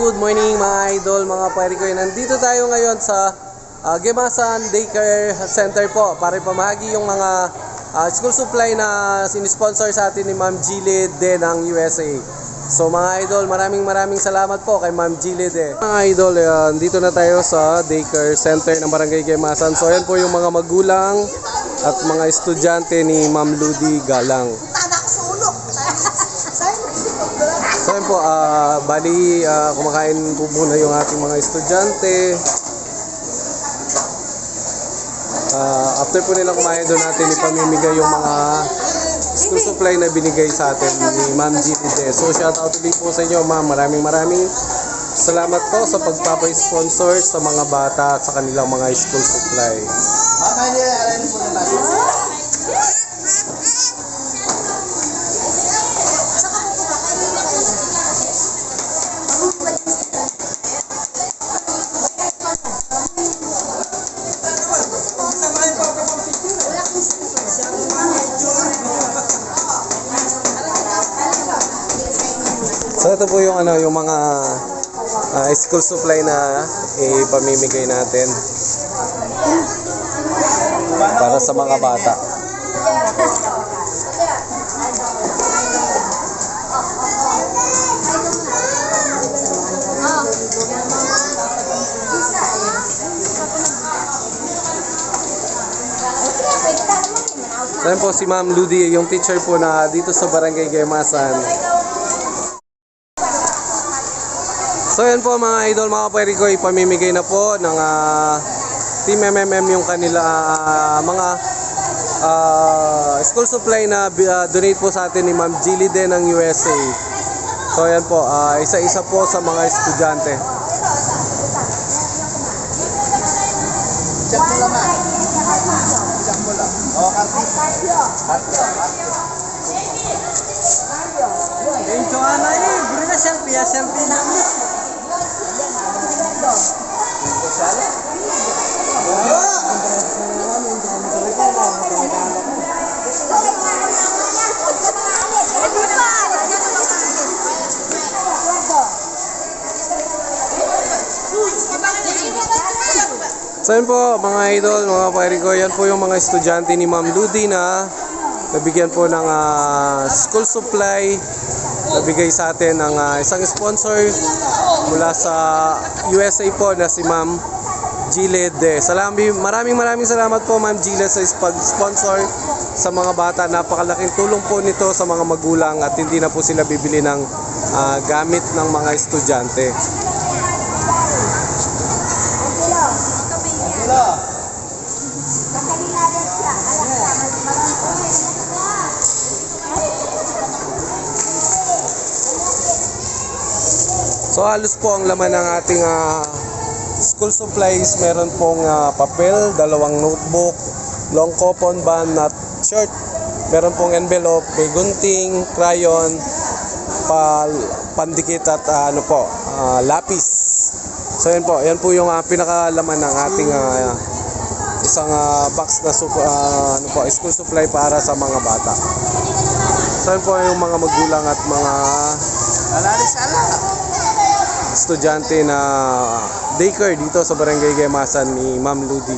good morning mga idol, mga pari ko. Nandito tayo ngayon sa ah, Gemasan Daycare Center po para ipamahagi yung mga ah, school supply na sinisponsor sa atin ni Ma'am Gilid de ng USA. So mga idol, maraming maraming salamat po kay Ma'am Gilid eh. Mga idol, ayan, dito na tayo sa Daycare Center ng Barangay Gemasan. So ayan po yung mga magulang at mga estudyante ni Ma'am Ludi Galang. Po, ah, bali ah, kumakain po muna yung ating mga estudyante. Ah, after po nilang kumain doon natin ipamimigay yung mga school supply na binigay sa atin ni Ma'am Gilide. So shout out ulit po sa inyo ma'am. Maraming maraming salamat po sa pagpapa-sponsor sa mga bata at sa kanilang mga school supply. So ito po yung ano yung mga ah, school supply na ipamimigay natin para sa mga bata. Yun po si Ma'am Ludi, yung teacher po na dito sa Barangay Gemasan. So yan po mga idol, mga kapatid ko, ipamimigay na po ng ah, Team MMM yung kanila ah, mga ah, school supply na ah, donate po sa atin ni Ma'am Jilly din ng USA. So yan po, isa-isa po sa mga estudyante. Diyan mo lang ah. Diyan mo lang. O, karti. Karti. Yung Joanna eh, buri na selfie selfie na. So yan po mga idol, mga ko, yan po yung mga estudyante ni Ma'am Ludi na nabigyan po ng ah, school supply nabigay sa atin ng ah, isang sponsor mula sa USA po na si Ma'am Giled. Salam, maraming maraming salamat po Ma'am Giled sa pag-sponsor sa mga bata. Napakalaking tulong po nito sa mga magulang at hindi na po sila bibili ng ah, gamit ng mga estudyante. So halos po ang laman ng ating ah, school supplies, meron pong ah, papel, dalawang notebook, long coupon band at shirt. Meron pong envelope, may gunting, crayon, pal, pandikit at ah, ano po, ah, lapis. So yan po, yan po yung ah, pinakalaman ng ating ah, isang ah, box na ah, ano po, school supply para sa mga bata. So yan po yung mga magulang at mga Alalis ala. Estudyante na daycare dito sa Barangay Gemasan ni Ma'am Ludi.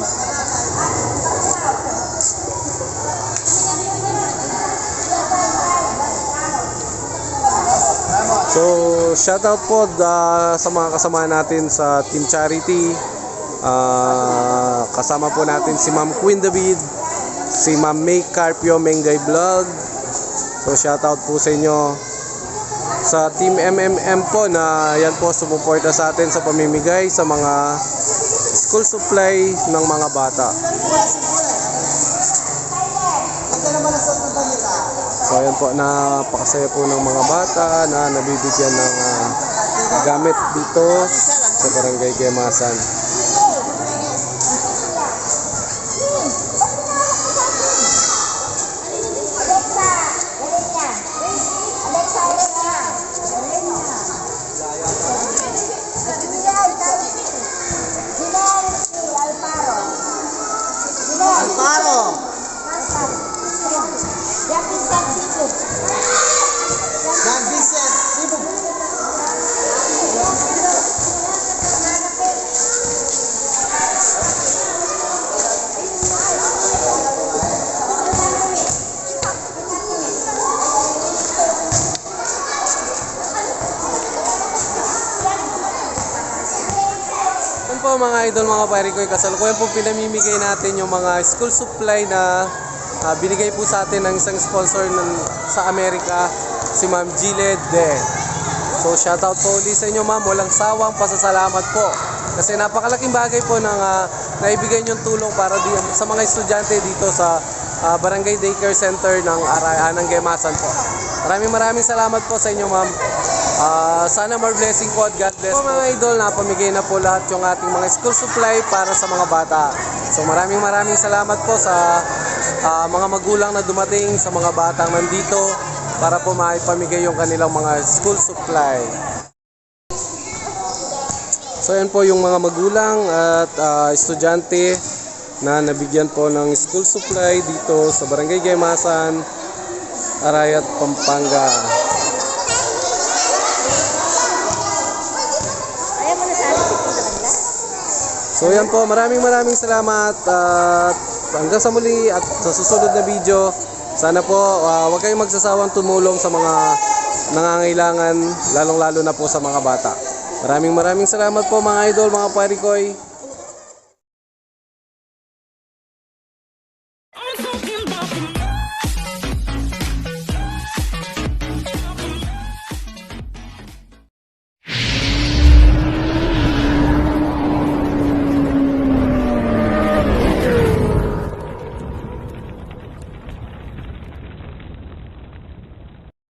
So, shout out po ah, sa mga kasama natin sa Team Charity. Ah, kasama po natin si Ma'am Queen David, si Ma'am May Carpio Mengay Vlog. So, shout out po sa inyo sa Team MMM po na yan po sumuporta sa atin sa pamimigay sa mga school supply ng mga bata. So ayan po, napakasaya po ng mga bata na nabibigyan ng ah, gamit dito sa Barangay Gemasan. Mga idol, mga parikoy, kasalukuyan po pinamimigay natin yung mga school supply na ah, binigay po sa atin ng isang sponsor ng, sa Amerika, si Ma'am Gile. So shoutout po ulit sa inyo ma'am, walang sawang pasasalamat po. Kasi napakalaking bagay po ng ah, naibigay niyong tulong para di, sa mga estudyante dito sa ah, Barangay Daycare Center ng Arayan ng Gemasan po. Maraming maraming salamat po sa inyo ma'am. Ah, sana more blessing po at God bless po. mga idol, napamigay na po lahat yung ating mga school supply para sa mga bata. So maraming maraming salamat po sa ah, mga magulang na dumating sa mga batang nandito para po maipamigay yung kanilang mga school supply. So yan po yung mga magulang at ah, estudyante na nabigyan po ng school supply dito sa Barangay Gemasan, Arayat, Pampanga. So yan po, maraming maraming salamat at hanggang sa muli at sa susunod na video, sana po ah, huwag kayong magsasawang tumulong sa mga nangangailangan, lalong-lalo na po sa mga bata. Maraming maraming salamat po mga idol, mga parikoy.